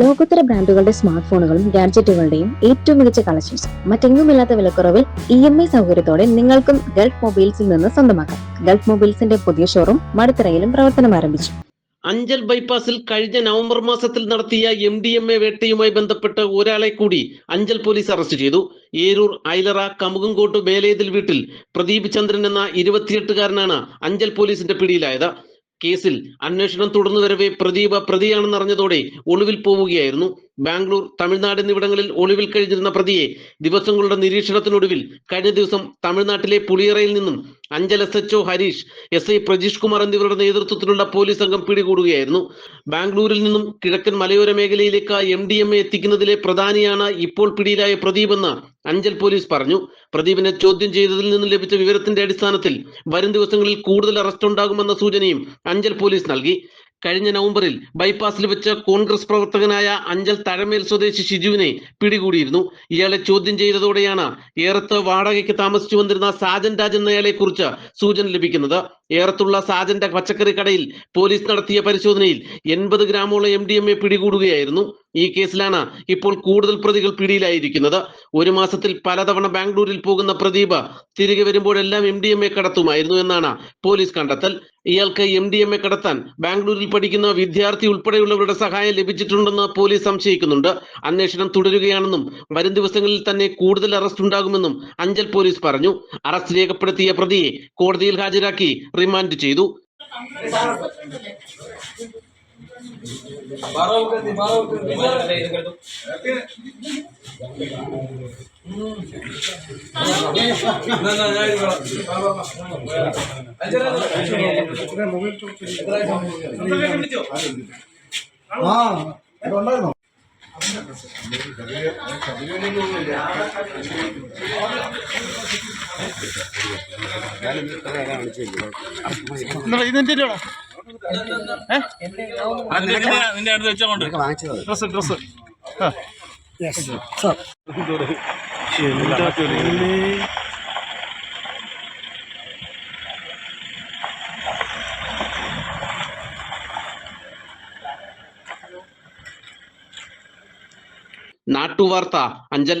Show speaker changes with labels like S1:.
S1: ലോകോത്തര ബ്രാൻഡുകളുടെ സ്മാർട്ട് ഫോണുകളും ഗാഡ്ജറ്റുകളുടെയും ഏറ്റവും മികച്ച കളക്ഷൻസ് മറ്റെങ്ങുമില്ലാത്ത വിലക്കുറവിൽ ഇ എം ഐ സൗകര്യത്തോടെ നിങ്ങൾക്കും ഗൾഫ് മൊബൈൽസിൽ നിന്ന് സ്വന്തമാക്കാം. ഗൾഫ് മൊബൈൽസിന്റെ പുതിയ ഷോറൂം മടുത്തറയിലും പ്രവർത്തനം ആരംഭിച്ചു.
S2: അഞ്ചൽ ബൈപ്പാസിൽ കഴിഞ്ഞ നവംബർ മാസത്തിൽ നടത്തിയ എം ഡി എം എ വേട്ടയുമായി ബന്ധപ്പെട്ട് ഒരാളെ കൂടി അഞ്ചൽ പോലീസ് അറസ്റ്റ് ചെയ്തു. ഏരൂർ ഐലറ കമുകങ്കോട്ട് മേലേതിൽ വീട്ടിൽ പ്രദീപ് ചന്ദ്രൻ എന്ന ഇരുപത്തിയെട്ടുകാരനാണ് അഞ്ചൽ പോലീസിന്റെ പിടിയിലായത്. കേസിൽ അന്വേഷണം തുടർന്നു വരവെ പ്രദീപ പ്രതിയാണെന്ന് അറിഞ്ഞതോടെ ഒളിവിൽ പോവുകയായിരുന്നു. ബാംഗ്ലൂർ തമിഴ്നാട് എന്നിവിടങ്ങളിൽ ഒളിവിൽ കഴിഞ്ഞിരുന്ന പ്രതിയെ ദിവസങ്ങളുടെ നിരീക്ഷണത്തിനൊടുവിൽ കഴിഞ്ഞ ദിവസം തമിഴ്നാട്ടിലെ പുളിയറയിൽ നിന്നും Anchal S H O Harish S I Prajeesh Kumar എന്നിവരുടെ നേതൃത്വത്തിലുള്ള പോലീസ് സംഘം പിടികൂടുകയായിരുന്നു. ബാംഗ്ലൂരിൽ നിന്നും കിഴക്കൻ മലയോര മേഖലയിലേക്ക് എം ഡി എം എ എത്തിക്കുന്നതിലെ പ്രധാനിയാണ് ഇപ്പോൾ പിടിയിലായ പ്രദീപ് എന്ന് അഞ്ചൽ പോലീസ് പറഞ്ഞു. പ്രദീപിനെ ചോദ്യം ചെയ്തതിൽ നിന്നും ലഭിച്ച വിവരത്തിന്റെ അടിസ്ഥാനത്തിൽ വരും ദിവസങ്ങളിൽ കൂടുതൽ അറസ്റ്റ് ഉണ്ടാകുമെന്ന സൂചനയും അഞ്ചൽ പോലീസ് നൽകി. കഴിഞ്ഞ നവംബറിൽ ബൈപ്പാസിൽ വെച്ച് കോൺഗ്രസ് പ്രവർത്തകനായ അഞ്ചൽ തഴമേൽ സ്വദേശി ഷിജുവിനെ പിടികൂടിയിരുന്നു. ഇയാളെ ചോദ്യം ചെയ്തതോടെയാണ് ഏറത്ത് വാടകയ്ക്ക് താമസിച്ചു വന്നിരുന്ന സാജൻ രാജ് എന്നയാളെ കുറിച്ച് സൂചന ലഭിക്കുന്നത്. ഏറത്തുള്ള സാജന്റെ പച്ചക്കറി കടയിൽ പോലീസ് നടത്തിയ പരിശോധനയിൽ എൺപത് ഗ്രാമോളം എം ഡി എം എ പിടികൂടുകയായിരുന്നു. ഈ കേസിലാണ് ഇപ്പോൾ കൂടുതൽ പ്രതികൾ പിടിയിലായിരിക്കുന്നത്. ഒരു മാസത്തിൽ പലതവണ ബാംഗ്ലൂരിൽ പോകുന്ന പ്രദീപ് തിരികെ വരുമ്പോഴെല്ലാം എം ഡി എം എ കടത്തുമായിരുന്നു എന്നാണ് പോലീസ് കണ്ടെത്തൽ. ഇയാൾക്ക് എം ഡി എം എ കടത്താൻ ബാംഗ്ലൂരിൽ പഠിക്കുന്ന വിദ്യാർത്ഥി ഉൾപ്പെടെയുള്ളവരുടെ സഹായം ലഭിച്ചിട്ടുണ്ടെന്ന് പോലീസ് സംശയിക്കുന്നുണ്ട്. അന്വേഷണം തുടരുകയാണെന്നും വരും ദിവസങ്ങളിൽ തന്നെ കൂടുതൽ അറസ്റ്റ് ഉണ്ടാകുമെന്നും അഞ്ചൽ പോലീസ് പറഞ്ഞു. അറസ്റ്റ് രേഖപ്പെടുത്തിയ പ്രതിയെ കോടതിയിൽ ഹാജരാക്കി റിമാൻഡ് ചെയ്തു.
S3: ആ ഉണ്ടായിരുന്നോ?
S4: ഇതിന്റെ നിന്റെ അടുത്ത് വെച്ചോണ്ട് ഡ്രസ് ഡ്രസ്
S2: നാട്ടുവാർത്ത അഞ്ചൽ